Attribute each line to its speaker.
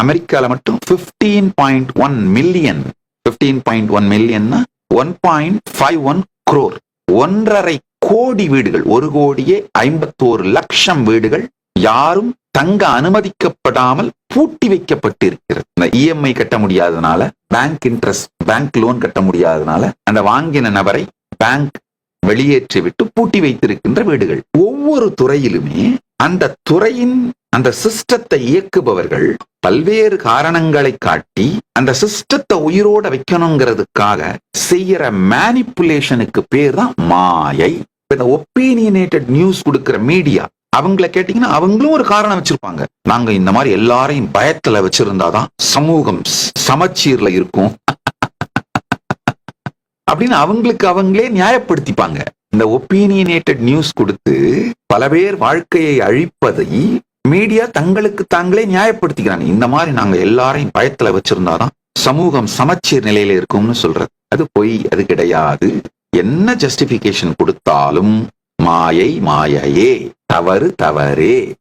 Speaker 1: அமெரிக்காவில் மட்டும் 15.1 point one million fifteen point one million one point five one crore ஒன்றரை கோடி வீடுகள் ஒரு கோடியே ஐம்பத்தோரு லட்சம் வீடுகள் யாரும் தங்க அனுமதிக்கப்படாமல் பூட்டி வைக்கப்பட்டிருக்கிறது. இந்த இஎம்ஐ கட்ட முடியாதனால பேங்க் இன்ட்ரெஸ்ட் பேங்க் லோன் கட்ட முடியாததுனால அந்த வாங்கின நபரை பேங்க் வெளியேற்றிவிட்டு பூட்டி வைத்திருக்கின்ற வீடுகள். ஒவ்வொரு துறையிலுமே அந்த துறையின் அந்த சிஸ்டத்தை இயக்குபவர்கள் பல்வேறு காரணங்களை காட்டி அந்த சிஸ்டத்தை உயிரோட வைக்கணுங்கிறதுக்காக செய்யற மேனிப்புலேஷனுக்கு பேர் தான் மாயை. இந்த ஒப்பீனியனேட்டட் நியூஸ் கொடுக்கிற மீடியா அவங்கள கேட்டீங்கன்னா அவங்களும் ஒரு காரணம் வச்சிருப்பாங்க. நாங்க இந்த மாதிரி எல்லாரையும் பயத்துல வச்சிருந்தாதான் சமூகம் சமச்சீர்ல இருக்கும். அப்படின்னு அவங்களுக்கு அவங்களே நியாயப்படுத்திப்பாங்க. இந்த ஒப்பீனியனேட்டட் நியூஸ் கொடுத்து பல பேர் வாழ்க்கையை அழிப்பதை மீடியா தங்களுக்கு தாங்களே நியாயப்படுத்திக்கிறாங்க. இந்த மாதிரி நாங்க எல்லாரையும் பயத்துல வச்சிருந்தாதான் சமூகம் சமச்சீர் நிலையில இருக்கும்னு சொல்றது. அது பொய் அது கிடையாது. என்ன ஜஸ்டிபிகேஷன் கொடுத்தாலும் மாயை மாயையே. தவறு தவறே.